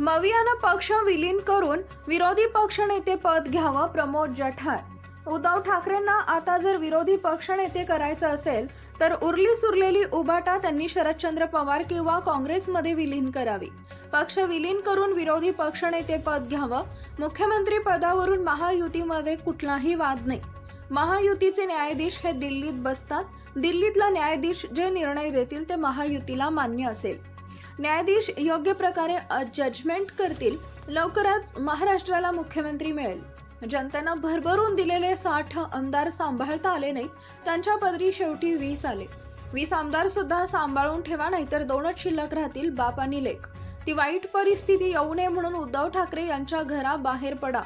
मवियानं पक्ष विलीन करून विरोधी पक्षनेते पद घ्यावं प्रमोद जठार. उद्धव ठाकरेंना आता जर विरोधी पक्षनेते करायचं असेल तर उरली सुरलेली उबाटा त्यांनी शरदचंद्र पवार किंवा काँग्रेसमध्ये विलीन करावी. पक्ष विलीन करून विरोधी पक्षनेते पद घ्यावं मुख्यमंत्री पदावरून महायुतीमध्ये कुठलाही वाद नाही. महायुतीचे न्यायाधीश हे दिल्लीत बसतात. दिल्लीतला न्यायाधीश जे निर्णय देतील ते महायुतीला मान्य असेल. न्यायाधीश योग्य प्रकारे जजमेंट करतील लवकरच महाराष्ट्राला मुख्यमंत्री मिळेल. जनतेनं भरभरून दिलेले साठ आमदार सांभाळता आले नाहीत त्यांच्या पदरी शेवटी वीस आले. वीस आमदार सुद्धा सांभाळून ठेवा नाहीतर दोनच शिल्लक राहतील बाप आणि लेख. ती वाईट परिस्थिती येऊ नये म्हणून उद्धव ठाकरे यांच्या घराबाहेर पडा.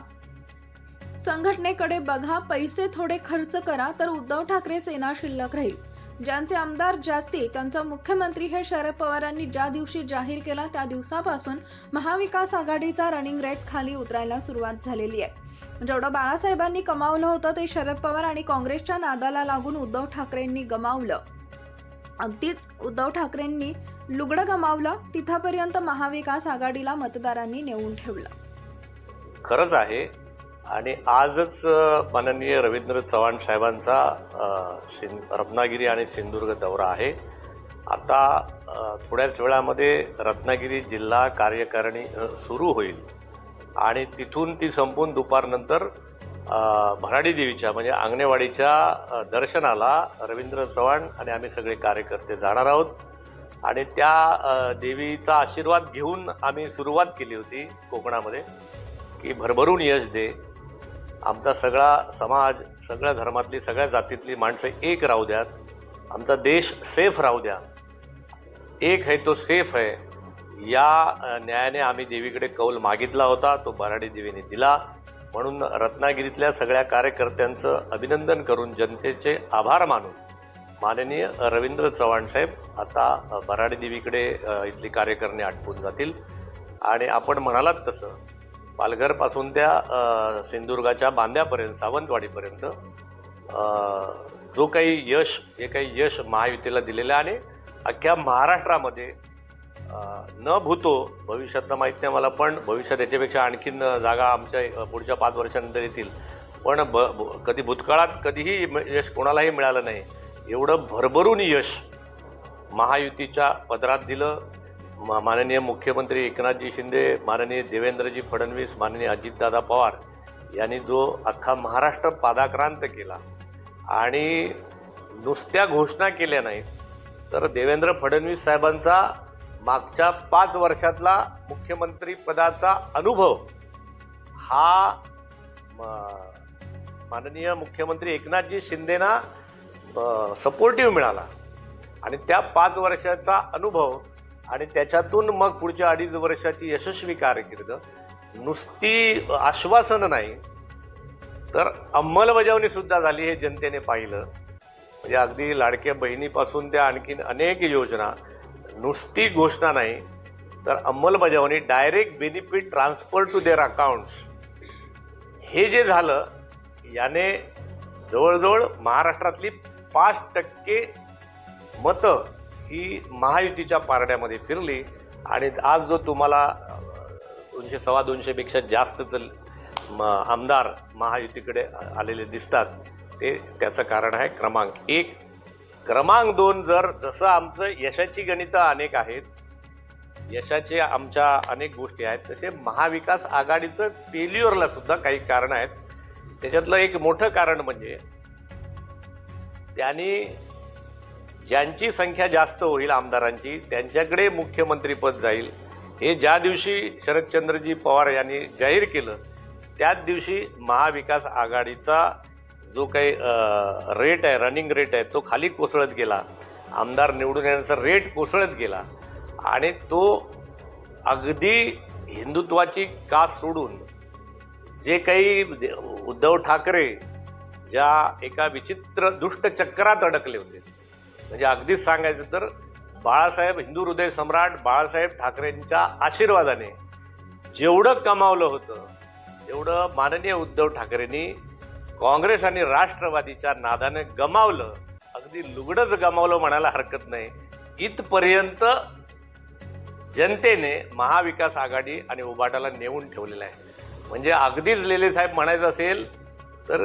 संघटनेकडे बघा पैसे थोडे खर्च करा तर उद्धव ठाकरे सेना शिल्लक राहील. ज्यांचे आमदार जास्ती त्यांचा मुख्यमंत्री हे शरद पवारांनी ज्या दिवशी जाहीर केला त्या दिवसापासून महाविकास आघाडीचा रनिंग रेट खाली उतरायला सुरुवात झालेली आहे. जेवढं बाळासाहेबांनी कमावलं होतं ते शरद पवार आणि काँग्रेसच्या नादाला लागून उद्धव ठाकरेंनी गमावलं. अगदीच उद्धव ठाकरेंनी लुगडं गमावलं तिथपर्यंत महाविकास आघाडीला मतदारांनी नेऊन ठेवलं. खरंच आहे आणि आजच माननीय रवींद्र चव्हाण साहेबांचा सिं रत्नागिरी आणि सिंधुदुर्ग दौरा आहे. आता थोड्याच वेळामध्ये रत्नागिरी जिल्हा कार्यकारिणी सुरू होईल. आणि तिथून ती संपून दुपारनंतर भराडी देवीच्या म्हणजे आंगणेवाडीच्या दर्शनाला रवींद्र चव्हाण आणि आम्ही सगळे कार्यकर्ते जाणार आहोत. आणि त्या देवीचा आशीर्वाद घेऊन आम्ही सुरुवात केली होती कोकणामध्ये की भरभरून यश दे. आमचा सगळा समाज सगळ्या धर्मातली सगळ्या जातीतली माणसं एक राहू द्यात आमचा देश सेफ राहू द्या. एक है तो सेफ आहे या न्यायाने आम्ही देवीकडे कौल मागितला होता तो बराडी देवीने दिला. म्हणून रत्नागिरीतल्या सगळ्या कार्यकर्त्यांचं अभिनंदन करून जनतेचे आभार मानून माननीय रवींद्र चव्हाण साहेब आता बराडी देवीकडे इथली कार्यकर्णी आटपून जातील. आणि आपण म्हणालात तसं पालघरपासून त्या सिंधुदुर्गाच्या बांद्यापर्यंत सावंतवाडीपर्यंत जो काही यश हे काही यश महायुतीला दिलेलं आहे आणि अख्ख्या महाराष्ट्रामध्ये न भूतो भविष्यातलं माहीत नाही मला पण भविष्यात याच्यापेक्षा आणखीन जागा आमच्या पुढच्या पाच वर्षानंतर येतील. पण ब कधी भूतकाळात कधीही म- यश कोणालाही मिळालं नाही. एवढं भरभरून यश महायुतीच्या पदरात दिलं. माननीय मुख्यमंत्री एकनाथजी शिंदे माननीय देवेंद्रजी फडणवीस माननीय अजितदादा पवार यांनी जो अख्खा महाराष्ट्र पादाक्रांत केला आणि नुसत्या घोषणा केल्या नाहीत तर देवेंद्र फडणवीस साहेबांचा मागच्या पाच वर्षातला मुख्यमंत्री पदाचा अनुभव हा म- माननीय मुख्यमंत्री एकनाथजी शिंदेना सपोर्टिव्ह मिळाला. आणि त्या पाच वर्षाचा अनुभव आणि त्याच्यातून मग पुढच्या अडीच वर्षाची यशस्वी कारकीर्द. नुसती आश्वासनं नाही तर अंमलबजावणी सुद्धा झाली हे जनतेने पाहिलं. म्हणजे अगदी लाडक्या बहिणीपासून त्या आणखीन अनेक योजना नुसती घोषणा नाही तर अंमलबजावणी direct benefit transfer to their accounts हे जे झालं याने जवळजवळ महाराष्ट्रातली पाच टक्के मतं ही महायुतीच्या पारड्यामध्ये फिरली आणि आज जो तुम्हाला दोनशे सव्वा दोनशेपेक्षा जास्तच म आमदार महायुतीकडे आलेले दिसतात ते त्याचं कारण आहे क्रमांक एक. क्रमांक दोन जर जसं आमचं यशाची गणितं अनेक आहेत यशाचे आमच्या अनेक गोष्टी आहेत तसे महाविकास आघाडीचं फेल्युअरला सुद्धा काही कारण आहेत. त्याच्यातलं एक मोठं कारण म्हणजे त्यांनी ज्यांची संख्या जास्त होईल आमदारांची त्यांच्याकडे मुख्यमंत्रीपद जाईल. हे ज्या दिवशी शरदचंद्रजी पवार यांनी जाहीर केलं त्याच दिवशी महाविकास आघाडीचा जो काही रेट आहे रनिंग रेट आहे तो खाली कोसळत गेला. आमदार निवडून येण्याचा रेट कोसळत गेला. आणि तो अगदी हिंदुत्वाची कास सोडून जे काही उद्धव ठाकरे ज्या एका विचित्र दुष्ट चक्रात अडकले होते म्हणजे अगदीच सांगायचं तर बाळासाहेब हिंदू हृदय सम्राट बाळासाहेब ठाकरेंच्या आशीर्वादाने जेवढं कमावलं होतं तेवढं माननीय उद्धव ठाकरेंनी काँग्रेस आणि राष्ट्रवादीच्या नादाने गमावलं अगदी लुगडंच गमावलं म्हणायला हरकत नाही. इथपर्यंत जनतेने महाविकास आघाडी आणि उबाटाला नेऊन ठेवलेला आहे. म्हणजे अगदीच लेले साहेब म्हणायचं असेल तर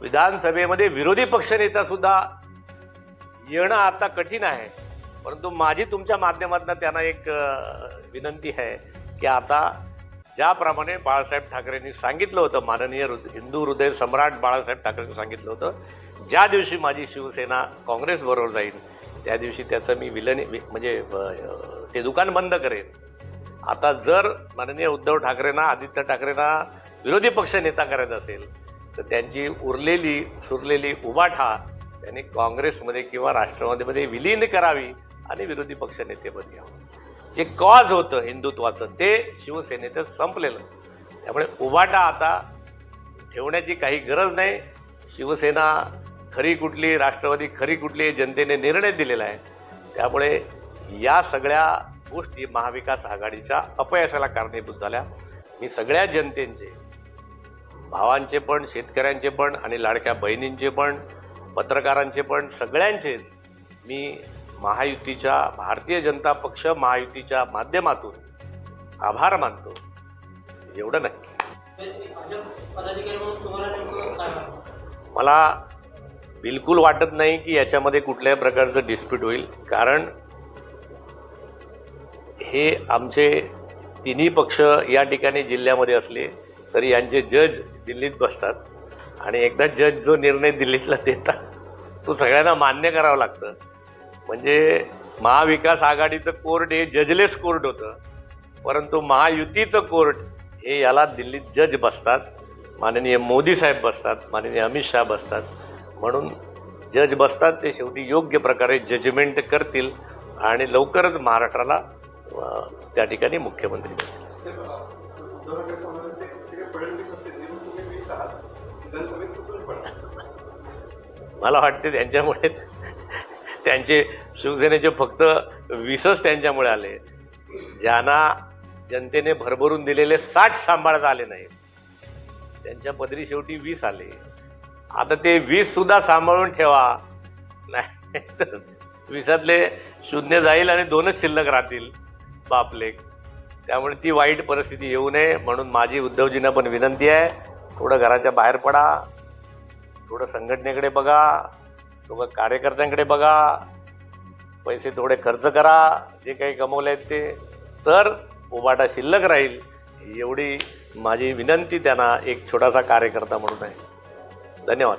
विधानसभेमध्ये विरोधी पक्षनेतासुद्धा येणं आता कठीण आहे. परंतु माझी तुमच्या माध्यमातून त्यांना एक विनंती आहे की आता ज्याप्रमाणे बाळासाहेब ठाकरेंनी सांगितलं होतं माननीय हृद- हिंदू हृदय सम्राट बाळासाहेब ठाकरेंनी सांगितलं होतं ज्या दिवशी माझी शिवसेना काँग्रेसबरोबर जाईल त्या दिवशी त्याचं मी विलन म्हणजे ते दुकान बंद करेन. आता जर माननीय उद्धव ठाकरेंना आदित्य ठाकरेंना विरोधी पक्ष नेता करायचा असेल तर त्यांची उरलेली सुरलेली उबाठा त्यांनी काँग्रेसमध्ये किंवा राष्ट्रवादीमध्ये विलीन करावी आणि विरोधी पक्ष नेतेपद जे कॉज होतं हिंदुत्वाचं ते शिवसेनेचं संपलेलं. त्यामुळे उबाटा आता ठेवण्याची काही गरज नाही. शिवसेना खरी कुठली राष्ट्रवादी खरी कुठली जनतेने निर्णय दिलेला आहे. त्यामुळे या सगळ्या गोष्टी महाविकास आघाडीच्या अपयशाला कारणीभूत झाल्या. मी सगळ्या जनतेचे भावांचे पण शेतकऱ्यांचे पण आणि लाडक्या बहिणींचे पण पत्रकारांचे पण सगळ्यांचेच. मी महायुतीच्या भारतीय जनता पक्ष महायुतीच्या माध्यमातून आभार मानतो. एवढं नक्की मला बिलकुल वाटत नाही की याच्यामध्ये कुठल्याही प्रकारचं डिस्प्यूट होईल. कारण हे आमचे तिन्ही पक्ष या ठिकाणी जिल्ह्यामध्ये असले तरी यांचे जज दिल्लीत बसतात. आणि एकदा जज जो निर्णय दिल्लीतला देतात तो सगळ्यांना मान्य करावं लागतं. म्हणजे महाविकास आघाडीचं कोर्ट हे जजलेस कोर्ट होतं परंतु महायुतीचं कोर्ट हे याला दिल्लीत जज बसतात माननीय मोदी साहेब बसतात माननीय अमित शहा बसतात. म्हणून जज बसतात ते शेवटी योग्य प्रकारे जजमेंट करतील आणि लवकरच महाराष्ट्राला त्या ठिकाणी मुख्यमंत्री मला वाटते त्यांच्यामुळे त्यांचे शिवसेनेचे फक्त वीसच त्यांच्यामुळे आले. ज्यांना जनतेने भरभरून दिलेले साठ सांभाळता आले नाही त्यांच्या पदरी शेवटी वीस आले. आता ते वीस सुद्धा सांभाळून ठेवा. नाही तर वीसातले शून्य जाईल आणि दोनच शिल्लक राहतील. बापलेक त्यामुळे ती वाईट परिस्थिती येऊ नये म्हणून माझी उद्धवजींना पण विनंती आहे. थोडं घराच्या बाहेर पडा थोडं संघटनेकडे बघा थोडं कार्यकर्त्यांकडे बघा पैसे थोडे खर्च करा जे काही कमवले आहेत ते. तर उबाटा शिल्लक राहील एवढी माझी विनंती त्यांना एक छोटासा कार्यकर्ता म्हणून आहे. धन्यवाद.